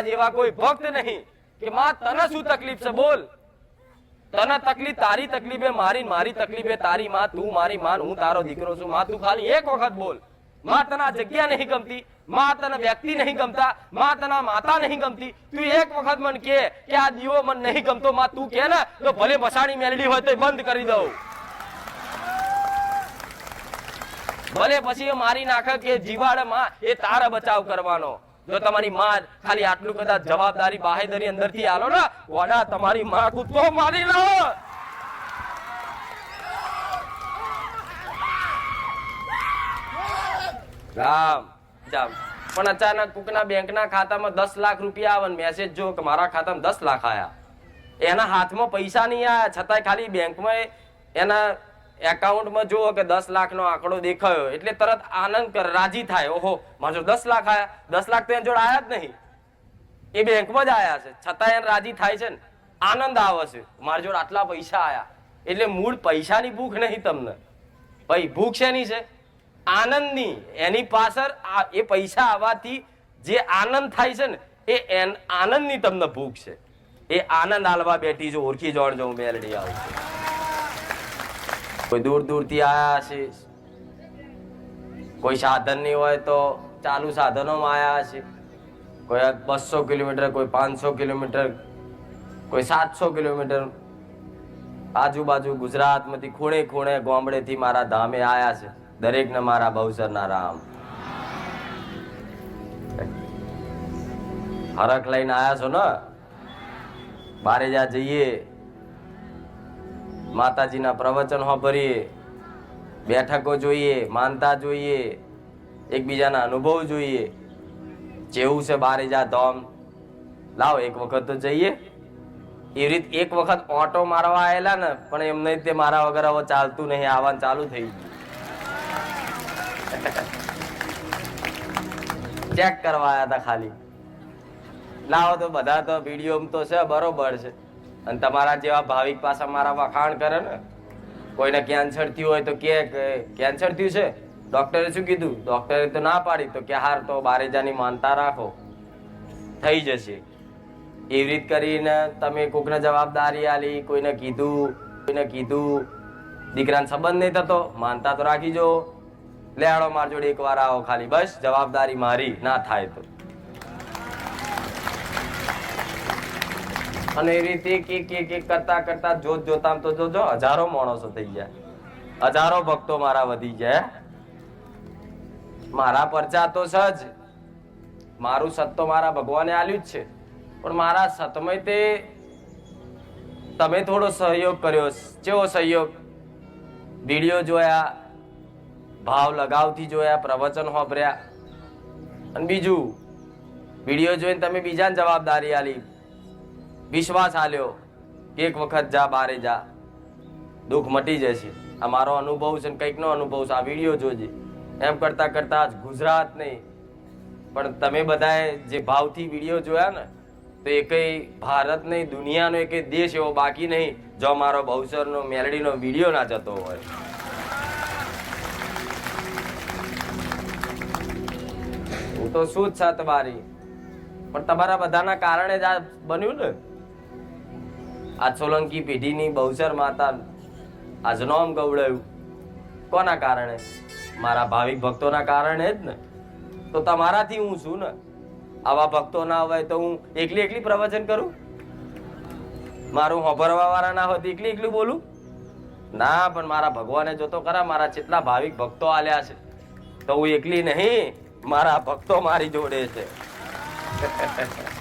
મારા જેવા કોઈ ભક્ત નહીં કે માં, તને શું તકલીફ છે? બોલ. તને તકલીફ, તારી તકલીફે, મારી મારી તકલીફે, તારી માં, તું મારી માં, હું તારો દીકરો છું. માં, તું ખાલી એક વખત બોલ. માં તને જગ્યા નહીં ગમતી. માં તને વ્યક્તિ નહીં ગમતા. માં તને માતા નહીં ગમતી. તું એક વખત મન કે કે આ દીવો મન નહીં ગમતો. માં, તું કે ને, તો ભલે મસાણી મેલડી હોય તો બંધ કરી દઉં. ભલે પછી મારી નાખે કે જીવાડે માં એ તારા બચાવ કરવાનો. જો તમારી માં ખાલી આટલું કદાચ જવાબદારી બાહેદરી અંદરથી આલો ને, વડા, તમારી માં કૂદકો મારી લો. રામ, જામ. પણ અચાનક કુકના બેંકના ખાતામાં દસ લાખ રૂપિયા આવે મેસેજ જો કે મારા ખાતામાં દસ લાખ આયા. એના હાથમાં પૈસા નહીં આયા, છતાંય ખાલી બેંકમાં એના એકાઉન્ટમાં જુઓ કે દસ લાખનો આંકડો દેખાયો, એટલે તરત આનંદ કર, રાજી થાય. ઓહો, મારો દસ લાખ આયા, દસ લાખ તો એના જોડે આયા જ નહીં. એ બેંકમાં જ આયા છે. છતાં એને રાજી થાય છે ને, આનંદ આવે છે. મારી જોડે આટલા પૈસા આયા. એટલે મૂળ પૈસાની ભૂખ નહીં તમને. ભાઈ, ભૂખ શેની છે? આનંદની. એની પાછળ એ પૈસા આવવાથી જે આનંદ થાય છે ને, એ આનંદની તમને ભૂખ છે. એ આનંદ આલવા બેઠી જો ઓળખી જોણ જો મેલડી આવું છું. કોઈ દૂર દૂરથી આવ્યા હશે. કોઈ સાધન નહીં હોય તો ચાલુ સાધનોમાં આવ્યા હશે. કોઈ બસો કિલોમીટર, કોઈ પાંચસો કિલોમીટર, કોઈ સાતસો કિલોમીટર. આજુબાજુ ગુજરાતમાંથી ખૂણે ખૂણે ગામડેથી મારા ધામે આવ્યા છે. દરેકને મારા ભવસરના રામ. હરખ લઈને આવ્યા છો ને? બારે જ્યાં જઈએ માતાજીના પ્રવચન સાંભળીએ બેઠકો જોઈએ, માનતા જોઈએ, એકબીજાના અનુભવ જોઈએ. જેવું છે બારે જા ધોમ. લાવો એક વખત તો જઈએ. એ રીત એક વખત ઓટો મારવા આવેલા ને, પણ એમને તે મારા વગર હવે ચાલતું નહીં આવવાનું ચાલુ થઈ ગયું. ચેક કરવા આવ્યા હતા ખાલી. લાવો તો બધા તો વીડિયો તો છે, બરોબર છે. અને તમારા જેવા ભાવિક પાસે મારા વખાણ કરે ને, કોઈને કેન્સર થયું હોય તો કે કેન્સર થયું છે? ડોક્ટરે શું કીધું? ડોક્ટરે તો ના પાડી, તો કે હાર તો બારેજાની માનતા રાખો. થઈ જશે. એવી રીત કરીને તમે કોકને જવાબદારી આલી, કોઈને કીધું કોઈને કીધું. દીકરાને સંબંધ નહીં થતો, માનતા તો રાખી જો. લેવાડો માર જોડે એક વાર આવો ખાલી, બસ, જવાબદારી મારી, ના થાય તો. અને એ રીતે કે કે કે કરતા કરતા જોત જોતા તો જોજો, હજારો માણસો થઈ ગયા. હજારો ભક્તો મારા વધી ગયા. મારા પરચા તો સજ મારું સત તો મારા ભગવાને આલ્યું જ છે. પણ મારા સતમય તે તમે થોડો સહયોગ કર્યો, કેવો સહયોગ? વીડિયો જોયા, ભાવ લગાવથી જોયા, પ્રવચન હોભર્યા. અને બીજું, વીડિયો જોઈને તમે બીજાને જવાબદારી આલી. વિશ્વાસ આલ્યો કે એક વખત જા, બારે જા. દુઃખ મટી જશે. આ મારો અનુભવ છે ને કંઈકનો અનુભવ છે. આ વીડિયો જોજે. એમ કરતાં કરતાં આજ ગુજરાત નહીં. પણ તમે બધાએ જે ભાવથી વીડિયો જોયા ને, તો એકેય ભારત નહીં, દુનિયાનો એકેય દેશ એવો બાકી નહીં, જો મારો બહુસરનો મેલડીનો વીડિયો ના જતો હોય. હું તો શું જ છત તમારી પણ તમારા બધાના કારણે જ આ બન્યું ને. આ સોલંકી પેઢીની બહુચર માતા આજ નોમ ગવડાયું કોના કારણે? મારા ભાવિક ભક્તોના કારણે જ ને. તો તમારાથી હું છું ને. આવા ભક્તો ના હોય તો હું એકલી એકલી પ્રવચન કરું? મારું હોભરવા વાળા ના હોય તો એકલી એકલી બોલું? ના, પણ મારા ભગવાને જોતો ખરા, મારા જેટલા ભાવિક ભક્તો આલ્યા છે, તો હું એકલી નહીં, મારા ભક્તો મારી જોડે છે.